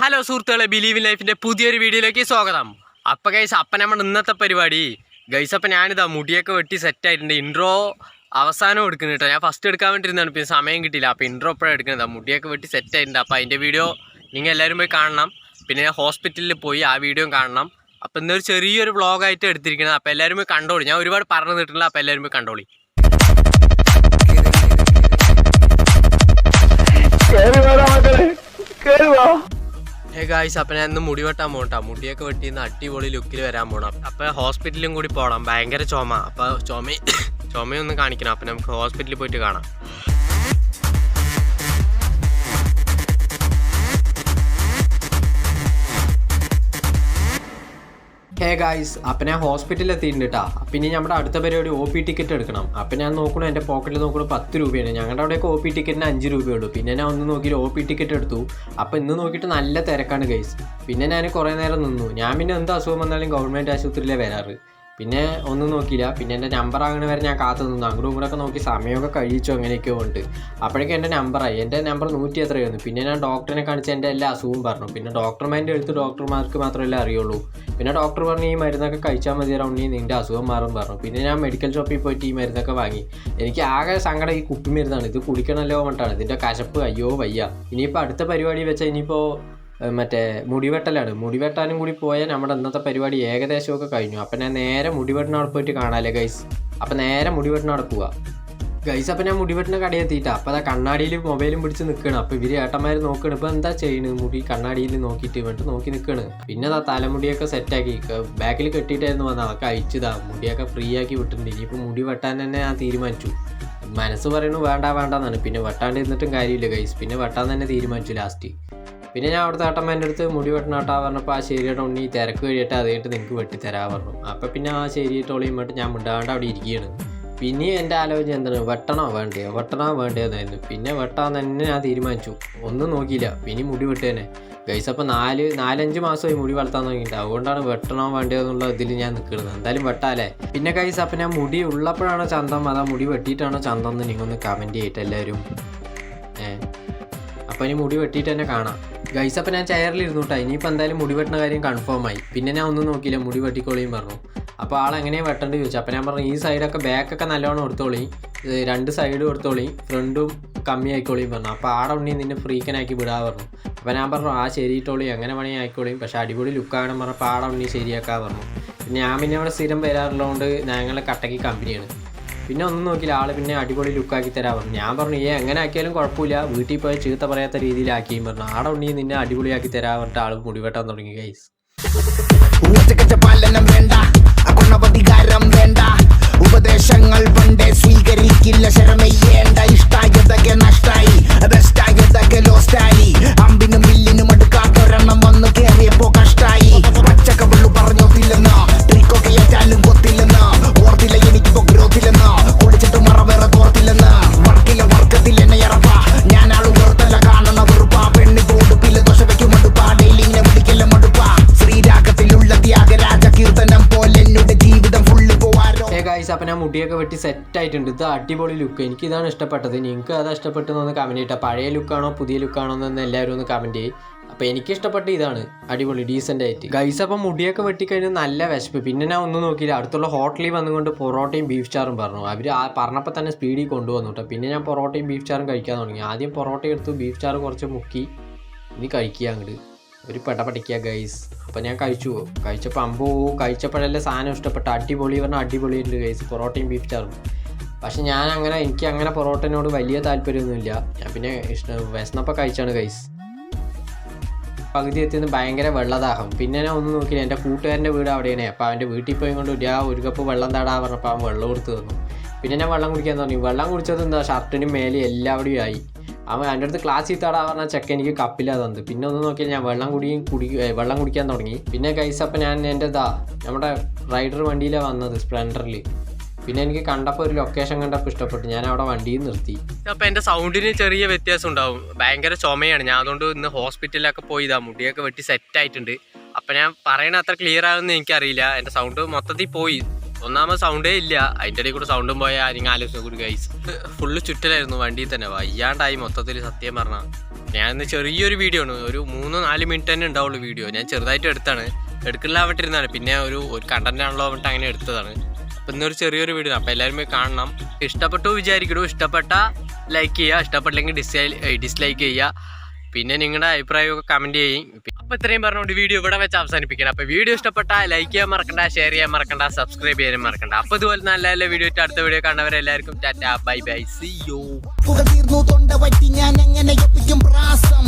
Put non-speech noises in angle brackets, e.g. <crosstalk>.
Hello സുഹൃത്തുക്കളെ believe in ലൈഫിന്റെ പുതിയൊരു വീഡിയോയിലേക്ക് സ്വാഗതം. അപ്പൊ ഗൈസ് അപ്പം നമ്മുടെ ഇന്നത്തെ പരിപാടി. ഗൈസ് അപ്പൊ ഞാനിതാ മുടിയൊക്കെ വെട്ടി സെറ്റ് ആയിട്ടുണ്ട്. ഇൻട്രോ അവസാനം എടുക്കുന്നു കേട്ടോ. ഞാൻ ഫസ്റ്റ് എടുക്കാൻ വേണ്ടിയിരുന്നാണ് പിന്നെ സമയം കിട്ടിയില്ല. അപ്പൊ ഇൻട്രോ എപ്പോഴാണ് എടുക്കുന്നത്. മുടിയൊക്കെ വെട്ടി സെറ്റ് ആയിട്ടുണ്ട്. അപ്പൊ അതിന്റെ വീഡിയോ നിങ്ങൾ എല്ലാവരും പോയി കാണണം. പിന്നെ ഞാൻ ഹോസ്പിറ്റലിൽ പോയി ആ വീഡിയോ കാണണം. അപ്പൊ ഇന്നൊരു ചെറിയൊരു വ്ളോഗായിട്ട് എടുത്തിരിക്കുന്നത് അപ്പൊ എല്ലാവരും പോയി കണ്ടോളി. ഞാൻ ഒരുപാട് പറഞ്ഞു തന്നിട്ടില്ല അപ്പൊ എല്ലാവരും പോയി കണ്ടോളി. ഹേ ഗായ്സ് അപ്പം ഇന്ന് മുടി വെട്ടാൻ പോകട്ടോ മുടിയൊക്കെ വെട്ടി ഇന്ന് അടിപൊളി ലുക്കിൽ വരാൻ പോകണം അപ്പൊ ഹോസ്പിറ്റലിലും കൂടി പോകണം ഭയങ്കര ചുമ. അപ്പൊ ചുമ <coughs> ചുമയൊന്ന് കാണിക്കണം. അപ്പം നമുക്ക് ഹോസ്പിറ്റലിൽ പോയിട്ട് കാണാം. ഹേ ഗായ്സ് അപ്പം ഞാൻ ഹോസ്പിറ്റലിൽ എത്തിയിട്ടുണ്ട് കേട്ടോ പിന്നെ നമ്മുടെ അടുത്ത പരിപാടി ഒ പി ടിക്കറ്റ് എടുക്കണം. അപ്പം ഞാൻ നോക്കണു എന്റെ പോക്കറ്റിൽ നോക്കണു പത്ത് രൂപയാണ്. ഞങ്ങളുടെ അവിടെയൊക്കെ ഒ പി ടിക്കറ്റിന് അഞ്ച് രൂപയുള്ളൂ. പിന്നെ ഞാൻ ഒന്ന് നോക്കി ഒ പി ടിക്കറ്റ് എടുത്തു. അപ്പം ഇന്ന് നോക്കിയിട്ട് നല്ല തിരക്കാണ് ഗൈസ് പിന്നെ ഞാൻ കുറേ നേരം നിന്നു. ഞാൻ പിന്നെ എന്ത് അസുഖം വന്നാലും ഗവൺമെന്റ് ആശുപത്രിയിലേ വരാറ്. പിന്നെ ഒന്നും നോക്കിയില്ല. പിന്നെ എന്റെ നമ്പർ അങ്ങനെ വരെ ഞാൻ കാത്തു നിന്നു. അങ്ങോട്ടും ഇങ്ങോട്ടൊക്കെ നോക്കി സമയമൊക്കെ കഴിച്ചു അങ്ങനെയൊക്കെ ഉണ്ട്. അപ്പോഴേക്കും എന്റെ നമ്പറായി എന്റെ നമ്പർ നൂറ്റി എത്രയായിരുന്നു? പിന്നെ ഞാൻ ഡോക്ടറിനെ കാണിച്ച് എന്റെ എല്ലാ അസുഖവും പറഞ്ഞു. പിന്നെ ഡോക്ടർമാരുടെ അടുത്ത് ഡോക്ടർമാർക്ക് മാത്രമല്ലേ അറിയുള്ളൂ. പിന്നെ ഡോക്ടർ പറഞ്ഞു ഈ മരുന്നൊക്കെ കഴിച്ചാൽ മതി റൗണ്ടി നിന്റെ അസുഖം മാറും പറഞ്ഞു. പിന്നെ ഞാൻ മെഡിക്കൽ ഷോപ്പിൽ പോയിട്ട് ഈ മരുന്നൊക്കെ വാങ്ങി. എനിക്ക് ആകെ സങ്കടം ഈ കുപ്പി മരുന്നാണ്. ഇത് കുടിക്കണമല്ലോ പറഞ്ഞിട്ടാണ്. ഇതിന്റെ കശപ്പ് അയ്യോ വയ്യ. ഇനിയിപ്പോൾ അടുത്ത പരിപാടി വെച്ചാൽ ഇനിയിപ്പോൾ മറ്റേ മുടിവെട്ടലാണ്. മുടിവെട്ടാനും കൂടി പോയാൽ നമ്മുടെ ഇന്നത്തെ പരിപാടി ഏകദേശമൊക്കെ കഴിഞ്ഞു. അപ്പം ഞാൻ നേരെ മുടിവെട്ടിന് അവിടെ പോയിട്ട് കാണാല്ലേ ഗൈസ് അപ്പം നേരെ മുടിവെട്ടിന് അവിടെ പോവാ. ഗൈസ് അപ്പം ഞാൻ മുടിവെട്ടിന് കടയെത്തിയിട്ടാ. അപ്പം അതാ കണ്ണാടിയിൽ മൊബൈലും പിടിച്ച് നിൽക്കണം അപ്പം ഇവർ ഏട്ടന്മാർ നോക്കണം. ഇപ്പം എന്താ ചെയ്യുന്നത് മുടി കണ്ണാടിയിൽ നോക്കിയിട്ട് വേണ്ടിട്ട് നോക്കി നിൽക്കണ് പിന്നെ അതാ തലമുടിയൊക്കെ സെറ്റാക്കി ബാക്കിൽ കെട്ടിയിട്ടായിരുന്നു വന്നത്. അതൊക്കെ അയച്ചതാ മുടിയൊക്കെ ഫ്രീ ആക്കി വിട്ടിട്ടുണ്ട്. ഇനിയിപ്പോൾ മുടി വെട്ടാൻ തന്നെ ഞാൻ തീരുമാനിച്ചു. മനസ്സ് പറയണു വേണ്ട വേണ്ടെന്നാണ്. പിന്നെ വെട്ടാണ്ട് ഇരുന്നിട്ടും കാര്യമില്ല ഗൈസ് പിന്നെ വെട്ടാൻ തന്നെ തീരുമാനിച്ചു ലാസ്റ്റ് പിന്നെ ഞാൻ അവിടുത്തെ ഏട്ടന്മാരുടെ അടുത്ത് മുടി വെട്ടണാട്ടാ പറഞ്ഞപ്പോൾ ആ ശരിയായിട്ട് ഉണ്ണി തിരക്ക് കഴിയട്ടെ അതായിട്ട് നിങ്ങൾക്ക് വെട്ടിത്തരാ പറഞ്ഞു. അപ്പം പിന്നെ ആ ശരിയായിട്ട് വേണ്ടി ഞാൻ മിണ്ടാണ്ട് അവിടെ ഇരിക്കുകയാണ് പിന്നെ എന്റെ ആലോചന എന്താണ്? വെട്ടണോ വേണ്ടയോ? വെട്ടണോ വേണ്ടയോ എന്നായിരുന്നു. പിന്നെ വെട്ടാൻ തന്നെ ഞാൻ തീരുമാനിച്ചു. ഒന്നും നോക്കിയില്ല. പിന്നെ മുടി വെട്ടേനെ ഗൈസ് അപ്പോൾ നാല് നാലഞ്ച് മാസമായി മുടി വളർത്താൻ തുടങ്ങിയിട്ട്. അതുകൊണ്ടാണ് വെട്ടണോ വേണ്ടയോ എന്നുള്ള ഇതിൽ ഞാൻ നിൽക്കുന്നത് എന്തായാലും വെട്ടാലേ പിന്നെ ഗൈസ് അപ്പം ഞാൻ മുടി ഉള്ളപ്പോഴാണോ ചന്തം? അതാ മുടി വെട്ടിയിട്ടാണോ ചന്തം എന്ന് നിങ്ങൊന്ന് കമന്റ് ചെയ്തിട്ട് എല്ലാവരും. ഏ? അപ്പം ഇനി മുടി വെട്ടിയിട്ട് തന്നെ കാണാം. ഗൈസ് അപ്പം ഞാൻ ചെയറിൽ ഇരുന്നു കേട്ടോ ഇനിയിപ്പോൾ എന്തായാലും മുടി വെട്ടുന്ന കാര്യം കൺഫേം ആയി. പിന്നെ ഞാൻ ഒന്നും നോക്കിയില്ല മുടി വെട്ടിക്കോളിയും പറഞ്ഞു. അപ്പോൾ ആൾ എങ്ങനെയാണ് വെട്ടേണ്ടത് ചോദിച്ചു. അപ്പോൾ ഞാൻ പറഞ്ഞു ഈ സൈഡൊക്കെ ബാക്കൊക്കെ നല്ലോണം കൊടുത്തോളി ഇത് രണ്ട് സൈഡ് കൊടുത്തോളി ഫ്രണ്ടും കമ്മി ആയിക്കോളിയും പറഞ്ഞു. അപ്പോൾ ആടെ ഉണ്ണി നിന്നെ ഫ്രീക്കനാക്കി വിടാൻ പറഞ്ഞു. അപ്പോൾ ഞാൻ പറഞ്ഞു ആ ശരിയിട്ടോളി എങ്ങനെ പണി ആയിക്കോളിയും പക്ഷേ അടിപൊളി ലുക്കാകണം പറഞ്ഞപ്പോൾ ആടെ ഉണ്ണി ശരിയാക്കാൻ പറഞ്ഞു. ഞാൻ പിന്നെ അവിടെ സ്ഥിരം വരാറുള്ളതുകൊണ്ട് ഞങ്ങളെ കട്ടക്ക് കമ്പനിയാണ് പിന്നെ ഒന്നും നോക്കിയില്ല ആൾ പിന്നെ അടിപൊളി ലുക്കാക്കി തരാൻ പറഞ്ഞു ഞാൻ പറഞ്ഞു ഏ എങ്ങനെ ആക്കിയാലും കുഴപ്പമില്ല. വീട്ടിൽ പോയി ചീത്ത പറയാത്ത രീതിയിലാക്കിയും പറഞ്ഞു. ആടെ ഉണ്ണി നിന്നെ അടിപൊളിയാക്കി തരാൻ പറഞ്ഞിട്ട് ആൾ മുടിവെട്ടാൻ തുടങ്ങി ഗൈസ് വേണ്ട. വേണ്ട. അപ്പം മുടിയൊക്കെ വെട്ടി സെറ്റ് ആയിട്ടുണ്ട്. ഇത് അടിപൊളി ലുക്ക് എനിക്ക് ഇതാണ് ഇഷ്ടപ്പെട്ടത്. നിങ്ങൾക്ക് അത് ഇഷ്ടപ്പെട്ടെന്ന് കമന്റ് ചെയ്യട്ടെ പഴയ ലുക്കാണോ പുതിയ ലുക്കാണോ എന്ന് എല്ലാവരും ഒന്ന് കമന്റ് ചെയ്യും. അപ്പോൾ എനിക്ക് ഇഷ്ടപ്പെട്ട ഇതാണ്. അടിപൊളി ഡീസന്റ് ആയിട്ട്. ഗൈസ് അപ്പം മുടിയൊക്കെ വെട്ടിക്കഴിഞ്ഞാൽ നല്ല വിശപ്പ്. പിന്നെ ഞാൻ ഒന്നും നോക്കിയില്ല. അടുത്തുള്ള ഹോട്ടലിൽ വന്നുകൊണ്ട് പൊറോട്ടയും ബീഫ് ചാറും പറഞ്ഞു. അവർ ആ പറഞ്ഞപ്പോൾ തന്നെ സ്പീഡിൽ കൊണ്ടുവന്നു കേട്ടോ പിന്നെ ഞാൻ പൊറോട്ടയും ബീഫ് ചാറും കഴിക്കാൻ തുടങ്ങി. ആദ്യം പൊറോട്ട എടുത്തു ബീഫ് ചാറ് കുറച്ച് മുക്കി. ഇനി കഴിക്കുക അങ്ങോട്ട് ഒരു പെട പഠിക്കുക ഗൈസ് അപ്പം ഞാൻ കഴിച്ചു. കഴിച്ചപ്പോൾ അമ്പോ കഴിച്ചപ്പോഴല്ലേ സാധനം ഇഷ്ടപ്പെട്ട. അടിപൊളി പറഞ്ഞാൽ അടിപൊളി ഉണ്ട് ഗൈസ് പൊറോട്ടയും ബീഫ് ചാറും പക്ഷെ ഞാൻ അങ്ങനെ എനിക്ക് അങ്ങനെ പൊറോട്ടനോട് വലിയ താല്പര്യമൊന്നുമില്ല. ഞാൻ പിന്നെ ഇഷ്ടം വിശന്നപ്പോൾ കഴിച്ചാണ് ഗൈസ് പകുതി എത്തിയെന്ന് ഭയങ്കര വെള്ളദാഹം. പിന്നെ ഞാൻ ഒന്ന് നോക്കി എന്റെ കൂട്ടുകാരന്റെ വീട് അവിടെയാണ്. അപ്പോൾ അവന്റെ വീട്ടിൽ പോയി കൊണ്ട് ഞാൻ ഒരു കപ്പ് വെള്ളം താടാ പറഞ്ഞപ്പോൾ അവൻ വെള്ളം കൊടുത്തു തന്നു. പിന്നെ ഞാൻ വെള്ളം കുടിക്കാൻ തുടങ്ങി. വെള്ളം കുടിച്ചത് എന്താ? ഷർട്ടിനും മേലെ എല്ലാവിടെയും ആയി. അവൻ എന്റെ അടുത്ത് ക്ലാസ് ചീത്താടാ പറഞ്ഞ ചെക്ക എനിക്ക് കപ്പില്ല തന്നു പിന്നെ ഒന്ന് നോക്കിയാൽ ഞാൻ വെള്ളം കുടിയും കുടി വെള്ളം കുടിക്കാൻ തുടങ്ങി. പിന്നെ കൈസ് അപ്പം ഞാൻ എന്റെ ഇതാ നമ്മുടെ റൈഡർ വണ്ടിയിലാണ് വന്നത് സ്പ്ലെൻഡറിൽ പിന്നെ എനിക്ക് കണ്ടപ്പോൾ ഒരു ലൊക്കേഷൻ കണ്ടപ്പോൾ ഇഷ്ടപ്പെട്ടു. ഞാൻ അവിടെ വണ്ടിയിൽ നിർത്തി. അപ്പം എന്റെ സൗണ്ടിന് ചെറിയ വ്യത്യാസം ഉണ്ടാവും. ഭയങ്കര ചുമയാണ്. ഞാൻ അതുകൊണ്ട് ഇന്ന് ഹോസ്പിറ്റലിലൊക്കെ പോയി ഇതാ മുടിയൊക്കെ വെട്ടി സെറ്റ് ആയിട്ടുണ്ട്. അപ്പം ഞാൻ പറയണ അത്ര ക്ലിയർ ആകുമെന്ന് എനിക്കറിയില്ല. എന്റെ സൗണ്ട് മൊത്തത്തിൽ പോയി. ഒന്നാമത് സൗണ്ടേ ഇല്ല. അതിന്റെ ഇടയിൽ കൂടെ സൗണ്ടും പോയ ആരെങ്കിലും ആലോചിച്ച് കൂടി ഗൈസ് ഫുള്ള് ചുറ്റലായിരുന്നു വണ്ടിയിൽ തന്നെ. വയ്യാണ്ടായി മൊത്തത്തിൽ സത്യം പറഞ്ഞാൽ ഞാൻ ഇന്ന് ചെറിയൊരു വീഡിയോ ആണ്. ഒരു മൂന്ന് നാല് മിനിറ്റ് തന്നെ ഉണ്ടാവുള്ളൂ വീഡിയോ ഞാൻ ചെറുതായിട്ട് എടുത്താണ്. എടുക്കില്ലാവട്ടിരുന്നാണ് പിന്നെ ഒരു ഒരു കണ്ടന്റ് ആണല്ലോ പറഞ്ഞിട്ട് അങ്ങനെ എടുത്തതാണ്. അപ്പം ഇന്നൊരു ചെറിയൊരു വീഡിയോ അപ്പോൾ എല്ലാവരും പോയി കാണണം. ഇഷ്ടപ്പെട്ടു വിചാരിക്കണു. ഇഷ്ടപ്പെട്ട ലൈക്ക് ചെയ്യുക. ഇഷ്ടപ്പെട്ടില്ലെങ്കിൽ ഡിസ്ലൈ ഡിസ്ലൈക്ക് ചെയ്യുക. പിന്നെ നിങ്ങളുടെ അഭിപ്രായമൊക്കെ കമന്റ് ചെയ്യും. അപ്പോൾ ഇത്രയും പറഞ്ഞുകൊണ്ട് വീഡിയോ ഇവിടെ വെച്ച് അവസാനിപ്പിക്കണം അപ്പൊ വീഡിയോ ഇഷ്ടപ്പെട്ട ലൈക്ക് ചെയ്യാൻ മറക്കണ്ട ഷെയർ ചെയ്യാൻ മറക്കണ്ട സബ്സ്ക്രൈബ് ചെയ്യാനും മറക്കണ്ട. അപ്പൊ ഇതുപോലെ നല്ല നല്ല വീഡിയോ ഇട്ട് അടുത്ത video കാണുന്നവരെല്ലാവർക്കും tata bye bye see you തീർന്നു തൊണ്ട പറ്റി ഞാൻ എങ്ങനെ പ്രാസം?